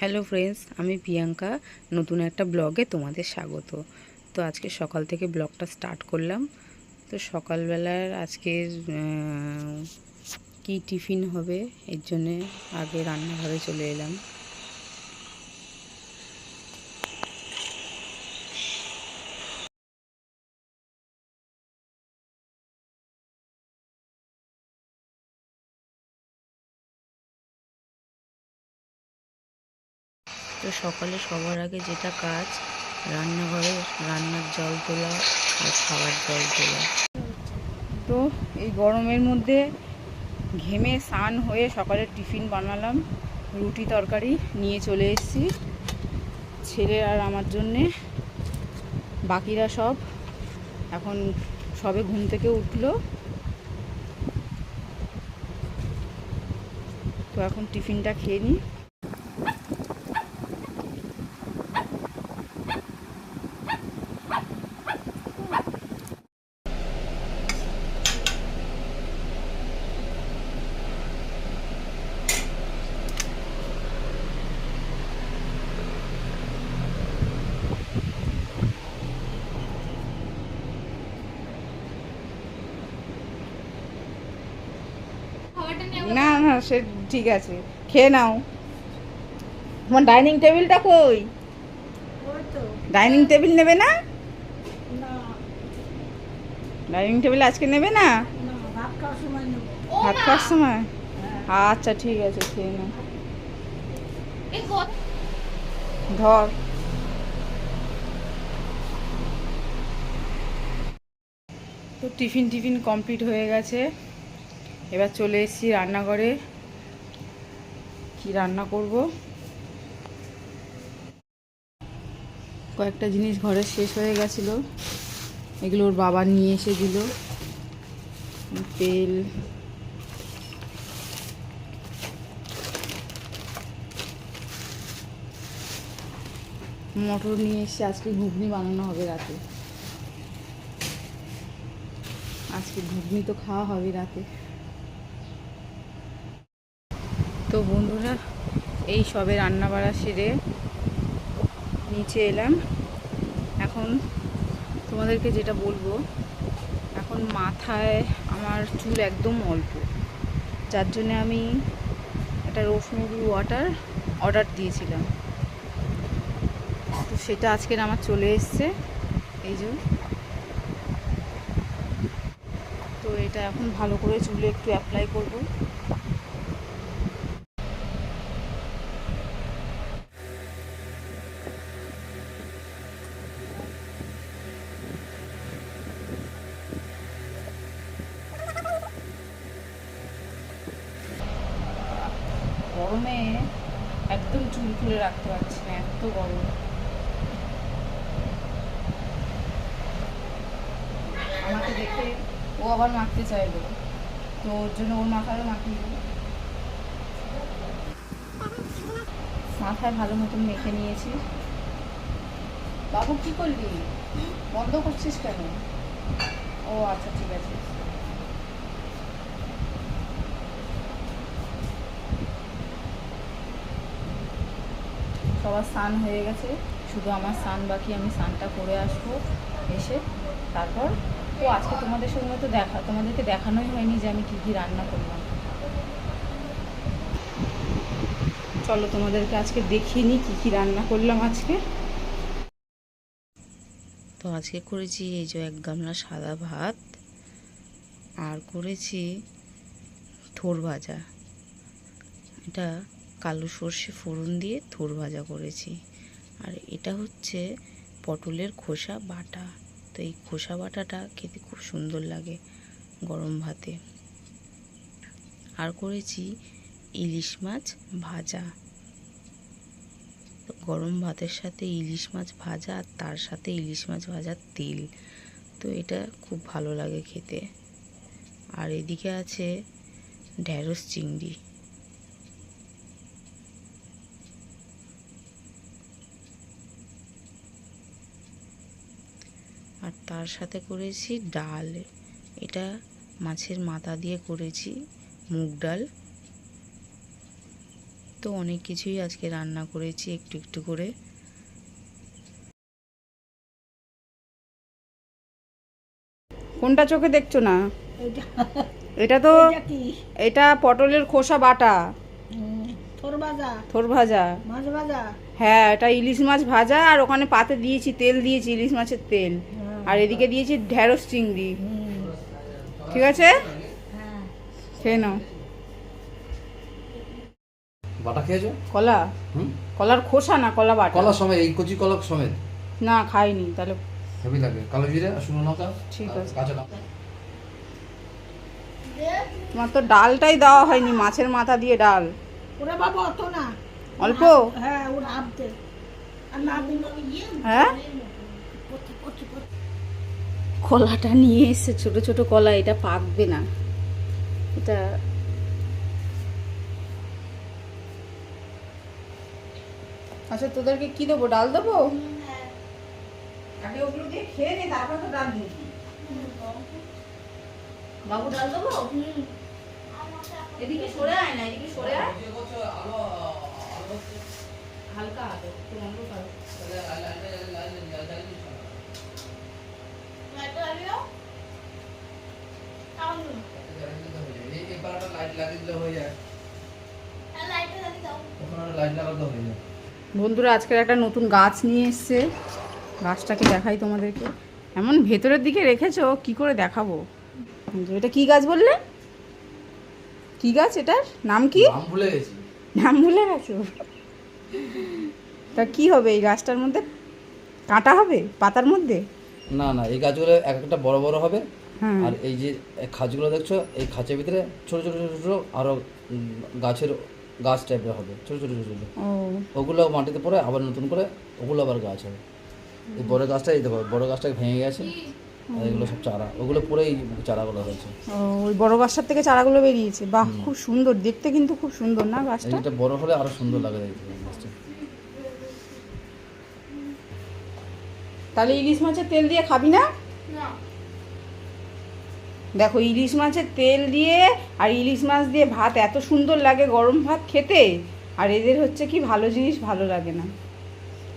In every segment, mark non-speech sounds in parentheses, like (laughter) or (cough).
Hello friends আমি প্রিয়াঙ্কা, নতুন একটা ব্লগে তোমাদের স্বাগত। তো আজকে সকাল থেকে ব্লগটা স্টার্ট করলাম। তো সকালবেলার আজকের কি টিফিন হবে, এর জন্যে আগে রান্নাঘরে চলে এলাম। তো সকালে সবার আগে যেটা কাজ, রান্নাঘরে রান্নার জল তোলা আর খাবার জল তোলা। তো এই গরমের মধ্যে ঘেমে স্নান হয়ে সকালে টিফিন বানালাম, রুটি তরকারি নিয়ে চলে এসেছি। ছেলে আর আমার জন্যে, বাকিরা সব এখন সবে ঘুম থেকে উঠল। তো এখন টিফিনটা খেয়ে নিই না না সে ঠিক আছে খেয়ে নাও। তোমার ডাইনিং টেবিলটা কই? ডাইনিং টেবিল নেবে না? ডাইনিং টেবিল আজকে নেবে না? ভাত খাওয়ার সময় আচ্ছা ঠিক আছে খেয়ে নাও। ধর। তো টিফিন টিফিন কমপ্লিট হয়ে গেছে। এবার চলে এসেছি রান্নাঘরে। কি রান্না করব? কয়েকটা জিনিস ঘরে শেষ হয়ে গেছিল। এগুলো ওর বাবা নিয়ে এসে দিল। তেল। মটর নিয়ে এসে আজকে ঘুগনি বানানো হবে রাতে। আজকে ঘুগনি তো খাওয়া হবে রাতে। তো বন্ধুরা, এই সবে রান্না বাড়া সেরে নিচে এলাম। এখন তোমাদেরকে যেটা বলব, এখন মাথায় আমার চুল একদম অল্প। যার জন্যে আমি একটা রোজমেরি ওয়াটার অর্ডার দিয়েছিলাম। তো সেটা আজকের আমার চলে এসছে। এই যে। তো এটা এখন ভালো করে চুলে একটু অ্যাপ্লাই করব গরমে একদম চুল খুলে রাখতে পারছি না এত গরম আমাকে দেখে ও আবার মাখতে চাইলো। তো ওর জন্য ওর মাথায় মাখিয়ে দিল মাথায় ভালো মতন মেখে নিয়েছি। বাবু, কি করলি? বন্ধ করছিস কেন? ও আচ্ছা ঠিক আছে। সবার স্নান হয়ে গেছে। শুধু আমার স্নান বাকি, আমি স্নানটা করে আসব এসে। তারপর ও, আজকে তোমাদের সঙ্গে তো দেখা, তোমাদেরকে দেখানোই হয়নি যে আমি কী কী রান্না করলাম। চলো তোমাদেরকে আজকে দেখিয়ে নিই কী কী রান্না করলাম আজকে। তো আজকে করেছি এই যে এক গামলা সাদা ভাত, আর করেছি থোর ভাজা। এটা কালো সর্ষে ফোড়ন দিয়ে থোর ভাজা করেছি। আর এটা হচ্ছে পটলের খোসা বাটা। তো এই খোসা বাটাটা খেতে খুব সুন্দর লাগে গরম ভাতে। আর করেছি ইলিশ মাছ ভাজা। গরম ভাতের সাথে ইলিশ মাছ ভাজা আর তার সাথে ইলিশ মাছ ভাজার তেল। তো এটা খুব ভালো লাগে খেতে। আর এদিকে আছে ঢ্যাঁড়স চিংড়ি। তার সাথে করেছি ডাল। এটা মাছের মাথা দিয়ে করেছি মুগ ডাল। তো অনেক কিছুই আজকে রান্না করেছি একটু একটু করে। কোনটা চোখে দেখছ না? এটা এটা তো এটা পটলের খোসা বাটা। থোর ভাজা। থোর ভাজা। ভাজা? হ্যাঁ এটা ইলিশ মাছ ভাজা আর ওখানে পাতে দিয়েছি তেল দিয়েছি ইলিশ মাছের তেল। আর এদিকে দিয়েছি ঢেঁড়স চিংড়ি। ঠিক আছে? হ্যাঁ খেয়ে নাও। বাটা খেয়েছো? কলা? হুম? কলার খোসা না কলা বাটা? কলা সমেত এই কচি কলা সমেত? না খাইনি তাহলে হেভি লাগে। কালো জিরে আর শুকনো লঙ্কা ঠিক আছে। কাঁচা লঙ্কা। তোমার তো ডালটাই দেওয়া হয়নি মাছের মাথা দিয়ে ডাল। ওরা বাবা অত না। অল্প? হ্যাঁ ওরা আর না হ্যাঁ? কলাটা নিয়ে এসছে ছোট ছোট কলা এটা পাকবে না। এটা আচ্ছা তোদেরকে কি দেবো? ডাল দেবো? আগে ওগুলো দিয়ে খেয়ে নে তারপর তো ডাল দিবি। বাবু ডাল দেবো? এদিকে সরে আয় না এদিকে সরে আয়। হালকা একটু অন্ধকার। এই এই পাড়াটা লাইট লাগিয়ে দিলে হয়ে যায় লাইট লাগাতে হয়ে যায় বন্ধুরা আজকের একটা নতুন গাছ নিয়ে এসছে। গাছটাকে দেখাই তোমাদেরকে। এমন ভেতরের দিকে রেখেছো কি করে দেখাবো? এটা কি গাছ বললে? কি গাছ এটার? নাম কি? নাম ভুলে গেছি। নাম ভুলে গেছো? তা কি হবে এই গাছটার মধ্যে? কাঁটা হবে পাতার মধ্যে? না না এই গাছগুলো এক একটা বড় বড় হবে। আর এই যে খাঁচগুলো দেখছ এই খাঁচের ভিতরে ছোট ছোট ছোট ছোট আরও গাছের গাছ টাইপের হবে ছোট ছোট ছোট ছোট। ওগুলো মাটিতে পড়ে আবার নতুন করে ওগুলো আবার গাছ হবে। এই বড় গাছটা এই দেখো বড় গাছটা ভেঙে গেছে এগুলো সব চারা ওগুলো পরে এই চারাগুলো হয়েছে। ওই বড় গাছটার থেকে চারাগুলো বেরিয়েছে। বাহ খুব সুন্দর দেখতে কিন্তু খুব সুন্দর না গাছটা? এইটা বড় হলে আরও সুন্দর লাগে দেখতে গাছটা। তাহলে ইলিশ মাছের তেল দিয়ে খাবি না? দেখো ইলিশ মাছের তেল দিয়ে আর ইলিশ মাছ দিয়ে ভাত এত সুন্দর লাগে গরম ভাত খেতে। আর এদের হচ্ছে কি ভালো জিনিস ভালো লাগে না।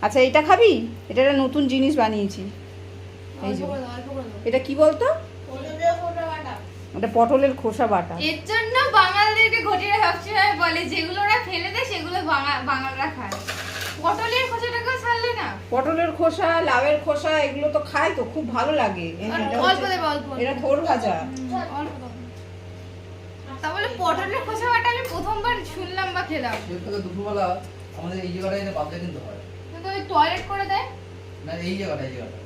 আচ্ছা এটা খাবি? এটা একটা নতুন জিনিস বানিয়েছি। এই যে। এটা কি বলতো? ওটা পটলের খোসা বাটা। এর জন্য বাঙালিদেরকে ঘটিরা সবসময় বলে যেগুলো ওরা ফেলে দেয় সেগুলো বাঙা- বাঙালরা খায়। পটলের না পটলের খোসা লাউয়ের খোসা এগুলো তো খায় তো খুব ভালো লাগে। এটা এটা থোর ভাজা। অল্প দেবে। তা বলে পটলের খোসা বাটা আমি প্রথমবার শুনলাম বা খেলাম। দুপুরবেলা আমাদের এই জায়গাটায় এনে বাদলে কিন্তু হয়। কিন্তু ওই টয়লেট করে দেয়? না এই জায়গাটা এই জায়গাটা।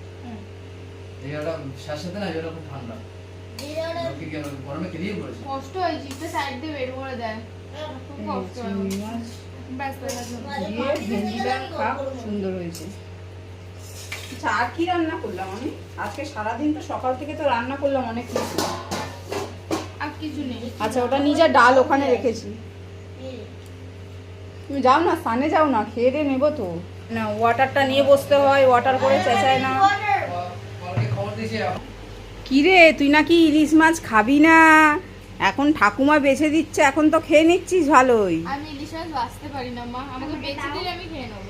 এই জায়গাটা শেষ না এই খুব ঠান্ডা। গরমে কেরিয়ে পড়েছে। কষ্ট হয় জিভটা সাইড দিয়ে বের করে দেয়। খুব কষ্ট হয়। দিয়ে ভেন্ডিটা সুন্দর হয়েছে। আচ্ছা আর কি রান্না করলাম আমি? আজকে সারাদিন তো সকাল থেকে তো রান্না করলাম অনেক কিছু। আর কিছু নেই। আচ্ছা ওটা নিজে ডাল ওখানে রেখেছি। তুমি যাও না স্থানে যাও না খেয়ে দিয়ে নেব তো। না ওয়াটারটা নিয়ে বসতে হয় ওয়াটার করে চেঁচায় না। কালকে খবর দিয়েছি কি রে তুই নাকি ইলিশ মাছ খাবি না? এখন ঠাকুমা বেছে দিচ্ছে এখন তো খেয়ে নিচ্ছিস ভালোই। আমি ইলিশ মাছ বাঁচতে পারি না মা। আমাকে বেঁচে দিলে আমি খেয়ে নেব।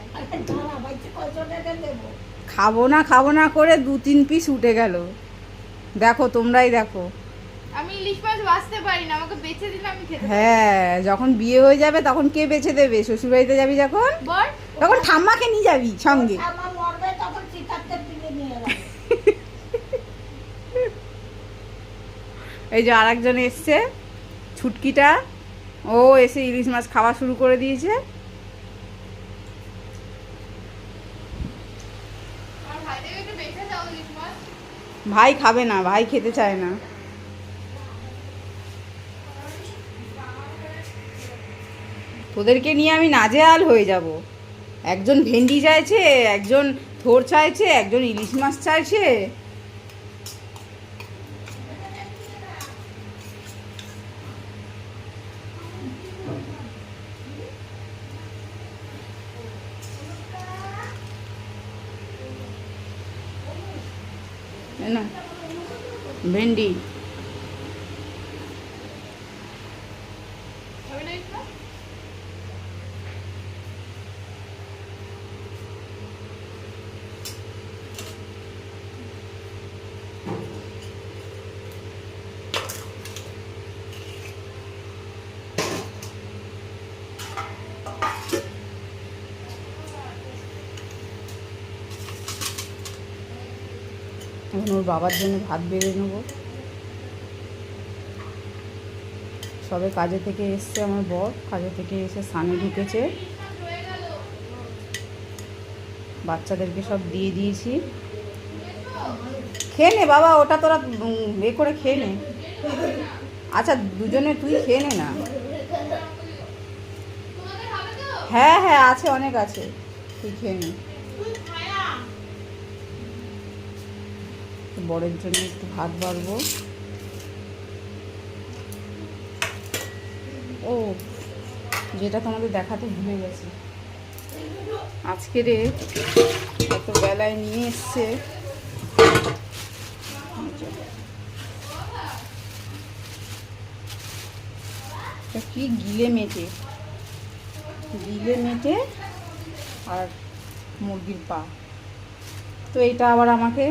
দাঁড়া বাইতে কত টাকা দেবো খাব না খাব না করে দু তিন পিস উঠে গেল। দেখো তোমরাই দেখো। আমি ইলিশ মাছ বাঁচতে পারি না আমাকে বেঁচে দিলে আমি খেতে হ্যাঁ যখন বিয়ে হয়ে যাবে তখন কে বেছে দেবে? শ্বশুরবাড়িতে যাবি যখন? তখন ঠাম্মাকে নিয়ে যাবি সঙ্গে আমার মরবে তখন চিতারতে দিকে নিয়ে যাবে এই যে আরেকজন এসছে ছুটকিটা। ও এসে ইলিশ মাছ খাওয়া শুরু করে দিয়েছে। ভাই খাবে না ভাই খেতে চায় না। তোদেরকে নিয়ে আমি নাজেহাল হয়ে যাব। একজন ভেন্ডি চাইছে একজন থোর চাইছে একজন ইলিশ মাছ চাইছে। এই নাও, ভেন্ডি বাবার জন্য ভাত বেড়ে নেব। সবে কাজে থেকে এসছে আমার বর, কাজে থেকে এসে সানে ঢুকেছে। বাচ্চাদেরকে সব দিয়ে দিয়েছি। খেয়ে নে বাবা, ওটা তোরা এ করে খেয়ে নে। আচ্ছা দুজনে তুই খেয়ে নে না। হ্যাঁ হ্যাঁ আছে, অনেক আছে। তুই খেয়ে নে। বরের জন্য একটু ভাত বাড়বো। ও, যেটা তোমাদের দেখাতে ভুলে গেছি। আজকে রে এত বেলায় নিয়ে এসছে। কি গিলে মেটে? গিলে মেটে আর মুরগির পা। তো এটা আবার আমাকে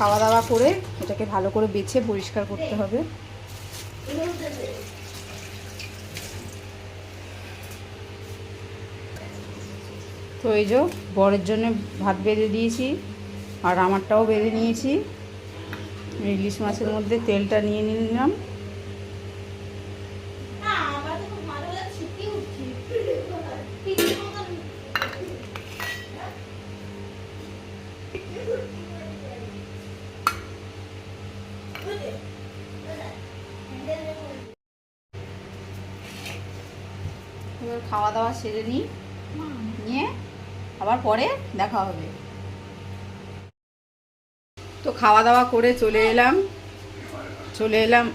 খাওয়া দাওয়া করে এটাকে ভালো করে বেছে পরিষ্কার করতে হবে। তো এই যে বরের জন্য ভাত বেঁধে দিয়েছি, আর আমারটাও বেঁধে নিয়েছি। ইলিশ মাছের মধ্যে তেলটা নিয়ে নিলাম এবার খাওয়া দাওয়া সেরে নিই। নিয়ে আবার পরে দেখা হবে। তো খাওয়া দাওয়া করে চলে এলাম। চলে এলাম।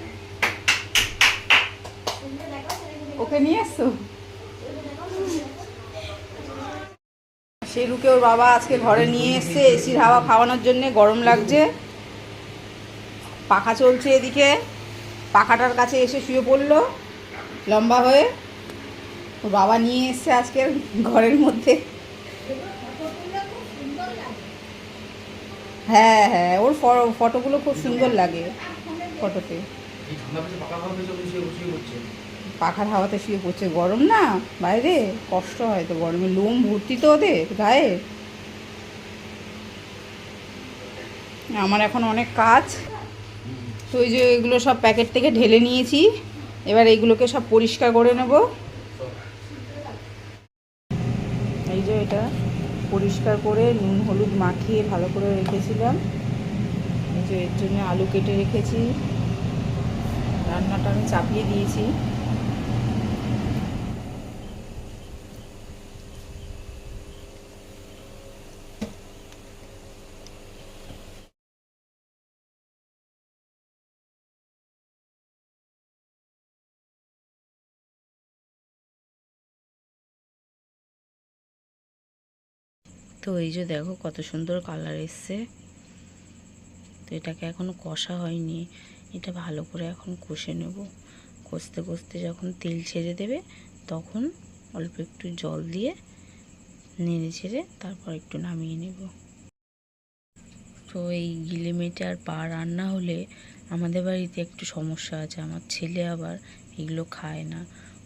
ওকে নিয়ে এসছো? শেরুকে ওর বাবা আজকে ঘরে নিয়ে এসছে এসির হাওয়া খাওয়ানোর জন্যে গরম লাগছে। পাখা চলছে এদিকে। পাখাটার কাছে এসে শুয়ে পড়ল। লম্বা হয়ে। ওর বাবা নিয়ে এসছে আজকে ঘরের মধ্যে। হ্যাঁ হ্যাঁ ওর ফটোগুলো খুব সুন্দর লাগে ফটোতে। পাখার হাওয়াতে শুয়ে পড়ছে। গরম না? বাইরে? কষ্ট হয় তো গরমে। লোম ভর্তি তো ওদের গায়ে। আমার এখন অনেক কাজ। তো ওই যে এগুলো সব প্যাকেট থেকে ঢেলে নিয়েছি। এবার এইগুলোকে সব পরিষ্কার করে নেব এই যে এটা পরিষ্কার করে নুন, হলুদ মাখিয়ে ভালো করে রেখেছিলাম। এই যে এর জন্য আলু কেটে রেখেছি। রান্নাটা আমি চাপিয়ে দিয়েছি। তো এই যে দেখো কত সুন্দর কালার এসছে। তো এটাকে এখনও কষা হয়নি। এটা ভালো করে এখন কষে নেব। কষতে কষতে যখন তেল ছেড়ে দেবে, তখন অল্প একটু জল দিয়ে নেড়ে ছেড়ে তারপর একটু নামিয়ে নেব। তো এই গিলে আর পা রান্না হলে আমাদের বাড়িতে একটু সমস্যা আছে। আমার ছেলে আবার এগুলো খায় না।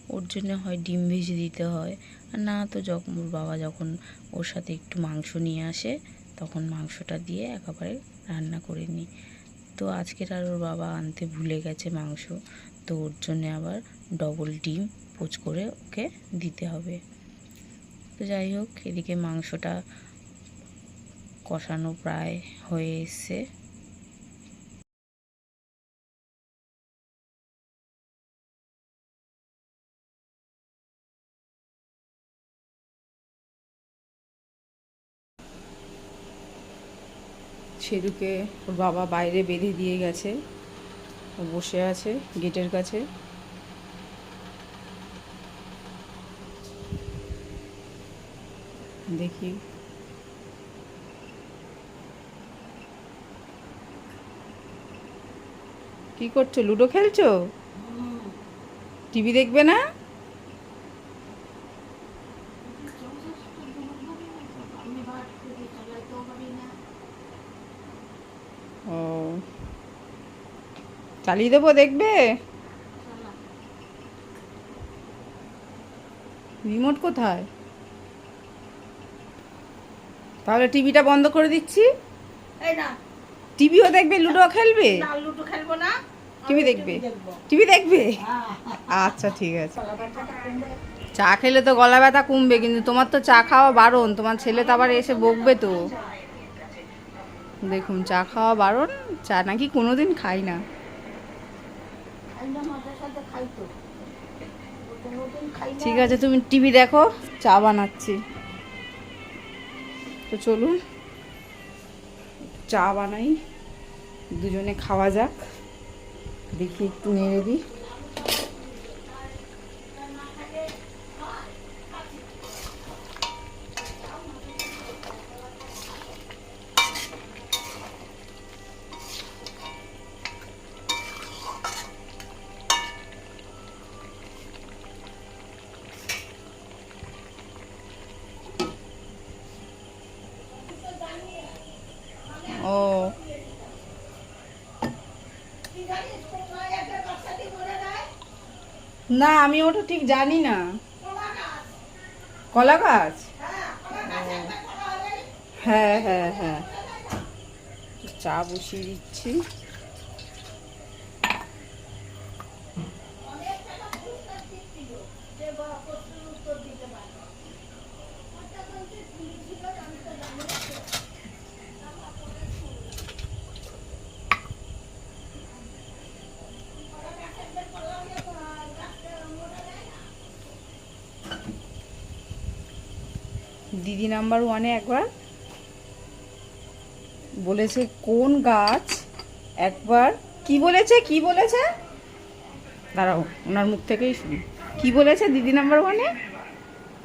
ওর জন্য হয় ডিম ভেজে দিতে হয়। না, তো যখন ওর বাবা যখন ওর সাথে একটু মাংস নিয়ে আসে, তখন মাংসটা দিয়ে একেবারে রান্না করে নিই। তো আজকের আর ওর বাবা আনতে ভুলে গেছে মাংস, তো ওর জন্য আবার ডবল ডিম পোচ করে ওকে দিতে হবে। তো যাই হোক, এদিকে মাংসটা কষানো প্রায় হয়ে এসছে। ছেড়ুকে ওর বাবা বাইরে বেঁধে দিয়ে গেছে। ও বসে আছে গেটের কাছে। দেখি। কি করছ? লুডো খেলছো? টিভি দেখবে না? ও। চালিয়ে দেবো দেখবে? রিমোট কোথায়? তাহলে টিভিটা বন্ধ করে দিচ্ছি। টিভিও দেখবে লুডো খেলবে? লুডো খেলব না। টিভি দেখবে? টিভি দেখবে। হ্যাঁ। আচ্ছা ঠিক আছে। চা খেলে তো গলা ব্যথা কমবে কিন্তু তোমার তো চা খাওয়া বারণ। তোমার ছেলে তো আবার এসে বকবে তো। দেখুন, চা খাওয়া বারণ, চা নাকি কোনোদিন খাই না। আমরা মাঝে সাথে খাই খাই না ঠিক আছে, তুমি টিভি দেখো, চা বানাচ্ছি। তো চলুন, চা বানাই, দুজনে খাওয়া যাক, দেখি একটু নেড়ে দিই ও না আমি ওটা ঠিক জানি না। কলা গাছ? হ্যাঁ হ্যাঁ হ্যাঁ। চা বসিয়ে দিচ্ছি। দিদি নাম্বার ওয়ানে একবার বলেছে কোন গাছ? একবার কি বলেছে? কি বলেছে? দাঁড়াও ওনার মুখ থেকেই শুনি। কি বলেছে দিদি নাম্বার ওয়ানে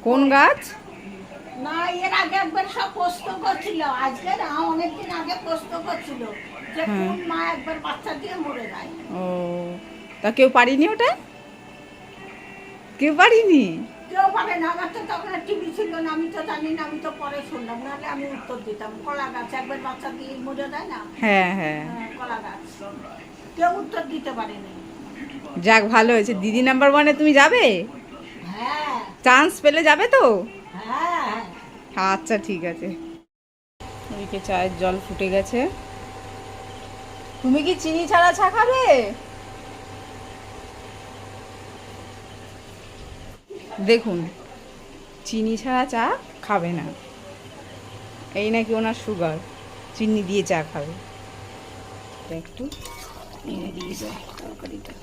কোন গাছ? না এর আগে একবার সব প্রশ্ন করছিল। আজকে না অনেকদিন আগে প্রশ্ন করছিল যে কোন মা একবার বাচ্চা দিয়ে মরে যায়। ও তা কেউ পারিনি ওটা? কেউ পারিনি? কেউ পারে না আমার তো তখন টিভি ছিল না আমি তো জানি না আমি তো পরে শুনলাম নাহলে আমি উত্তর দিতাম। কলা গাছ একবার বাচ্চা দিয়ে মরে যায় না? হ্যাঁ হ্যাঁ। হ্যাঁ, কলা গাছ কেউ উত্তর দিতে পারেনি। যাক ভালো হয়েছে। দিদি নাম্বার ওয়ানে তুমি যাবে? হ্যাঁ। চান্স পেলে যাবে তো? হ্যাঁ। আচ্ছা ঠিক আছে। ওইদিকে চায়ের জল ফুটে গেছে। তুমি কি চিনি ছাড়া চা খাবে? দেখুন, চিনি ছাড়া চা খাবে না। এই নাকি ওনার সুগার চিনি দিয়ে চা খাবে। একটু এনে তরকারিটা।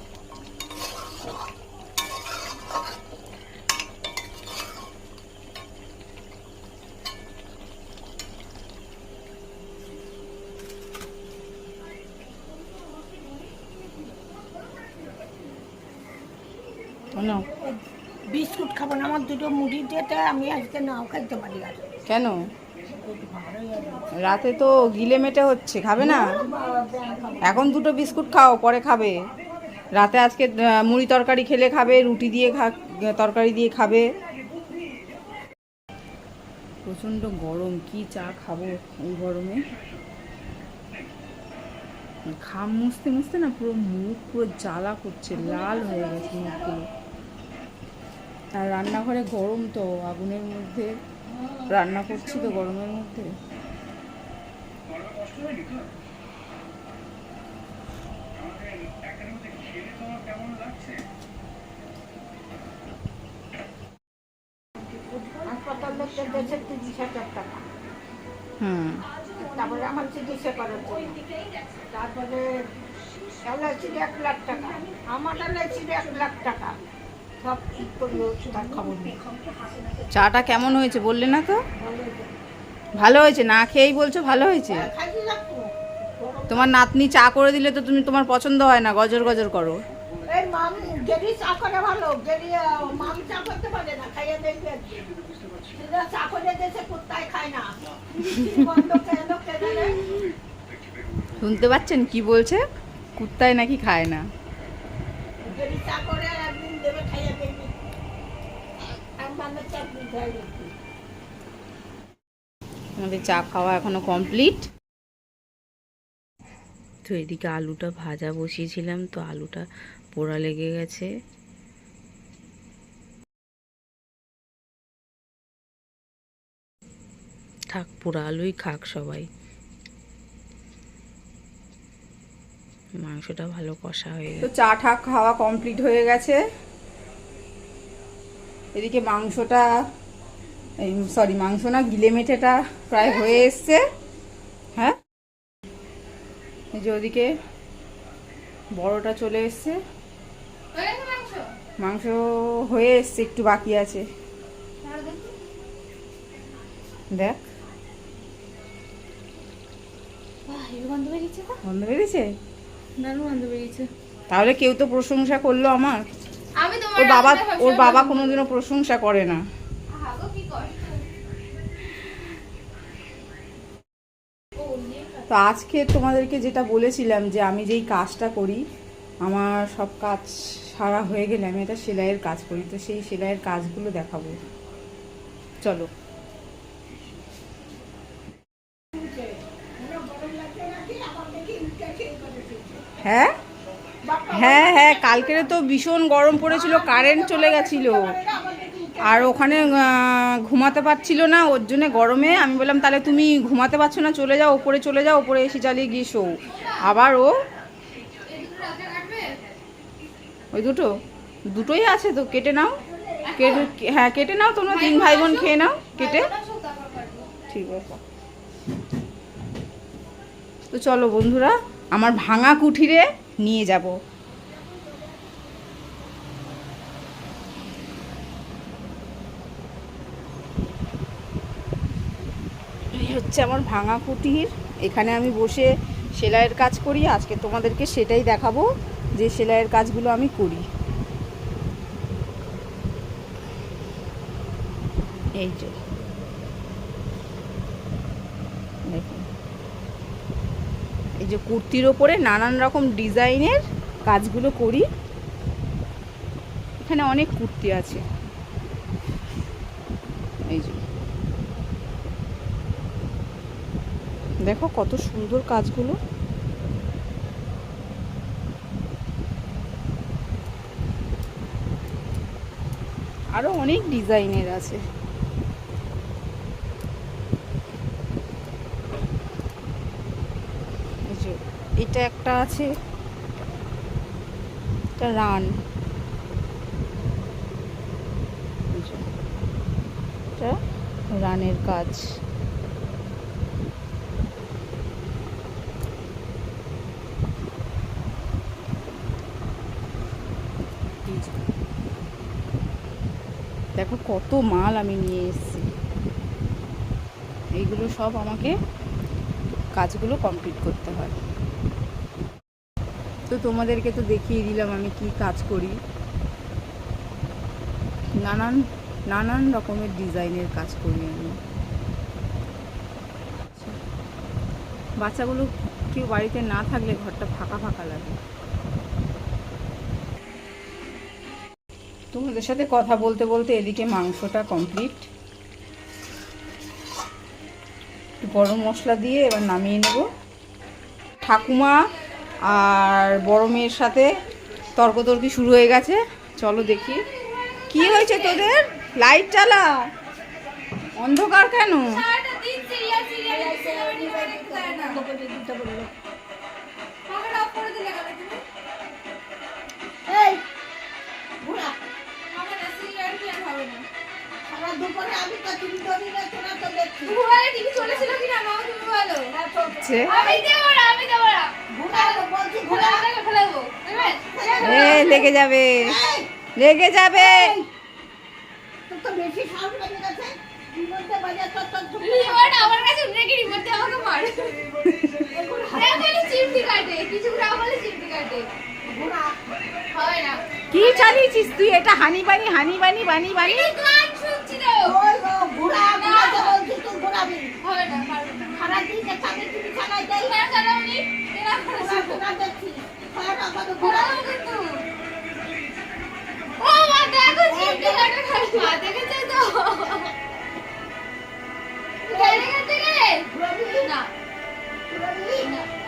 নাও। বিস্কুট খাব না আমার দুটো মুড়ি দিতে আমি আজকে নাও খাইতে পারি আর কেন? রাতে তো গিলে মেটে হচ্ছে খাবে না? এখন দুটো বিস্কুট খাও পরে খাবে। রাতে আজকে মুড়ি তরকারি খেলে খাবে রুটি দিয়ে খা তরকারি দিয়ে খাবে। প্রচণ্ড গরম কি চা খাব এই গরমে? খাম মুছতে মুছতে না পুরো মুখ পুরো জ্বালা করছে লাল হয়ে গেছে মুখগুলো। আর রান্নাঘরে গরম তো, আগুনের মধ্যে রান্না করছি তো গরমের মধ্যে। হুম। তারপরে আমার চিকিৎসা এক লাখ টাকা আমার এলআইসির এক লাখ টাকা। সব ঠিক করল তার খবর নেই চাটা কেমন হয়েছে বললে না তো? ভালো হয়েছে? না খেয়েই বলছো ভালো হয়েছে? তোমার নাতনি চা করে দিলে তো তুমি তোমার পছন্দ হয় না গজর গজর করো? শুনতে পাচ্ছেন কি বলছে? কুত্তায় নাকি খায় না? চা করে আর একদিন দেবে খাইয়ে দেখবে আর মানে চাটনি খাই দেখবি আমাদের চা খাওয়া এখনও কমপ্লিট। তো এদিকে আলুটা ভাজা বসিয়েছিলাম তো আলুটা পোড়া লেগে গেছে। থাক পোড়া আলুই খাক সবাই। মাংসটা ভালো কষা হয়ে তো গেছে। চা ঠা খাওয়া কমপ্লিট হয়ে গেছে। এদিকে মাংসটা সরি মাংস না গিলে মেটেটা প্রায় হয়ে এসছে। হ্যাঁ? এই যে ওদিকে বড়টা চলে এসছে। মাংস হয়ে এসছে একটু বাকি আছে। দেখ। গন্ধ বেরিয়েছে বন্ধ বেরিয়েছে? তাহলে কেউ তো প্রশংসা করল আমার। ওর বাবা ওর বাবা। কোনোদিনও প্রশংসা করে না আহা গো, কি কষ্ট তো আজকে তোমাদেরকে যেটা বলেছিলাম যে আমি যেই কাজটা করি, আমার সব কাজ সারা হয়ে গেলে আমি একটা সেলাইয়ের কাজ করি। তো সেই সেলাইয়ের কাজগুলো দেখাবো। চলো। হ্যাঁ? হ্যাঁ হ্যাঁ কালকের তো ভীষণ গরম পড়েছিল কারেন্ট চলে গেছিল। আর ওখানে ঘুমাতে পারছিল না ওর জন্য গরমে। আমি বললাম তাহলে তুমি ঘুমাতে পারছ না চলে যাও ওপরে চলে যাও ওপরে এসি চালিয়ে গিয়ে শো। আবার ও ওই দুটো? দুটোই আছে তো কেটে নাও। কেটে হ্যাঁ কেটে নাও তোমরা তিন ভাই বোন খেয়ে নাও কেটে। ঠিক আছে। তো চলো বন্ধুরা আমার ভাঙা কুঠিরে নিয়ে যাব এই হচ্ছে আমার ভাঙা কুটির। এখানে আমি বসে সেলাইয়ের কাজ করি। আজকে তোমাদেরকে সেটাই দেখাবো যে সেলাইয়ের কাজগুলো আমি করি। এই যে। দেখুন। এই যে কুর্তির ওপরে নানান রকম ডিজাইনের কাজগুলো করি। এখানে অনেক কুর্তি আছে এই যে দেখো কত সুন্দর কাজগুলো। আরও অনেক ডিজাইনের আছে। এটা একটা আছে, এটা রান। রানের কাজ। দেখো কত মাল আমি নিয়ে এসেছি। এইগুলো সব আমাকে কাজগুলো কমপ্লিট করতে হয়। তো তোমাদেরকে তো দেখিয়ে দিলাম আমি কি কাজ করি। নানান নানান রকমের ডিজাইনের কাজ করি আমি। বাচ্চাগুলো কেউ বাড়িতে না থাকলে ঘরটা ফাঁকা ফাঁকা লাগে। তোমাদের সাথে কথা বলতে বলতে এদিকে মাংসটা কমপ্লিট গরম মশলা দিয়ে এবার নামিয়ে নেব। ঠাকুমা আর বড় মেয়ের সাথে তর্কতর্কি শুরু হয়ে গেছে। চলো দেখি। কি হয়েছে তোদের? লাইট চালা অন্ধকার কেন? সিরিয়াল লেগে যাবে। লেগে যাবে। কাছে (laughs) কাটে। কি চালিয়েছিস তুই? এটা হানি বানি হানি বানি বানি বানি।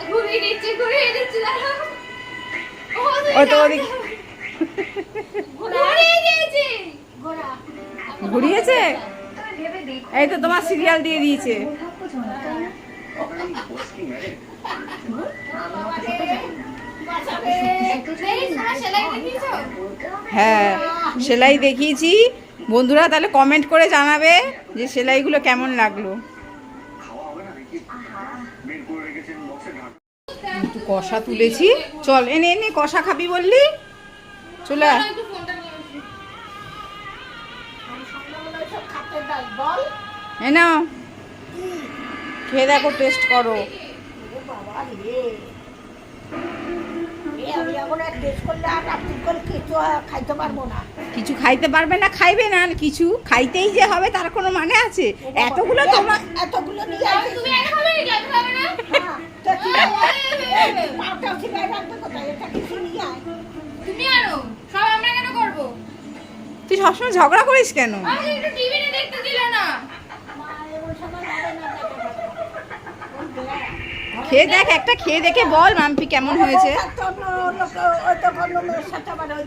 ঘুরিয়ে দিচ্ছে ঘুরিয়ে দিচ্ছে দাঁড়াও। ও ও তো ওদিকে। ঘুরিয়েছে? এই তো তোমার সিরিয়াল দিয়ে দিয়েছে? হ্যাঁ সেলাই দেখিয়েছি। বন্ধুরা তাহলে কমেন্ট করে জানাবে যে সেলাইগুলো কেমন লাগল। একটু কষা তুলেছি। চল এনে এনে কষা খাবি বললি? চলে এ নাও। খেয়ে দেখো টেস্ট করো। ও বাবা রে। এ আমি এখন এক টেস্ট করলে আর রাত্রি করে কিছু খাইতে পারব না। কিছু খাইতে পারবে না খাইবে না কিছু খাইতেই যে হবে তার কোনো মানে আছে। এতগুলো তোমার এতগুলো নিয়ে তুই সবসময় ঝগড়া করিস কেন। খেয়ে দেখ একটা খেয়ে দেখে বল মাম্পি কেমন হয়েছে।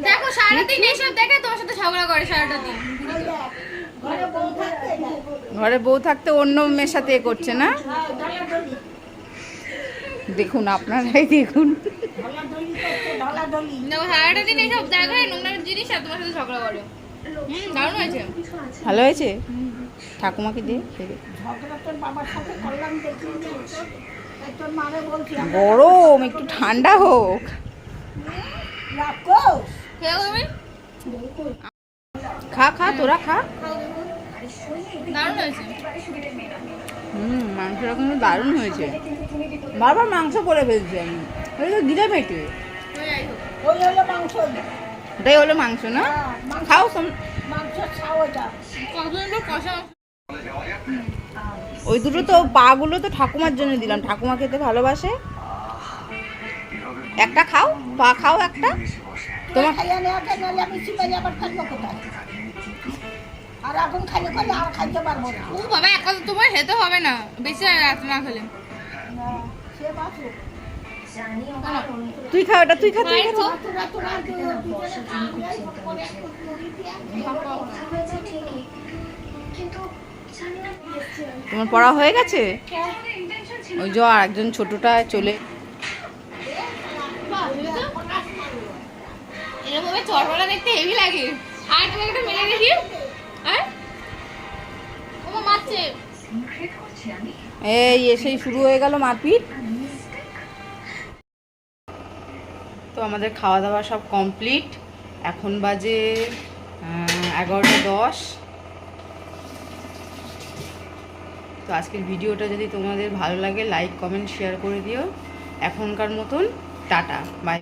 দেখ, সারাদিন এইসব দেখে তোমার সাথে ঝগড়া করে সারাটা দিন ঘরে বউ থাকতে দেখ। ঘরে বউ থাকতে অন্য মেয়ের সাথে এ করছে না? হ্যাঁ। দেখুন আপনারাই দেখুন। ভালো হয়েছে? ঠাকুমাকে দিয়ে গরম একটু ঠান্ডা হোক। খা খা তোরা খা। দারুণ হয়েছে। হুম মাংসটা কিন্তু দারুণ হয়েছে। বারবার মাংস করে ফেলছি আমি। ওই তো। ওই হলো মাংস। ওটাই হলো মাংস না? হ্যাঁ, খাও ওই দুটো তো পাগুলো তো ঠাকুমার জন্য দিলাম। ঠাকুমা খেতে ভালোবাসে। একটা খাও পা খাও একটা। তোমার আর এখন খাইলে আর খাইতে পারব না ও বাবা এক কথা তোমার খেতে হবে না বেশি রাত না খেলে না, সে বাঁচুক তুই খা ওটা তুই খা তুই খা তোমার পড়া হয়ে গেছে ওই যে আর একজন ছোটটা চলে এরকম চটপটা দেখতে হেভি লাগে আর তুমি একটা মেরে দেখি এই এসেই শুরু হয়ে গেল মারপিট। তো আমাদের খাওয়া দাওয়া সব কমপ্লিট। এখন বাজে এগারোটা দশ। তো আজকের ভিডিওটা যদি তোমাদের ভালো লাগে লাইক কমেন্ট শেয়ার করে দিও। এখনকার মতন টাটা বাই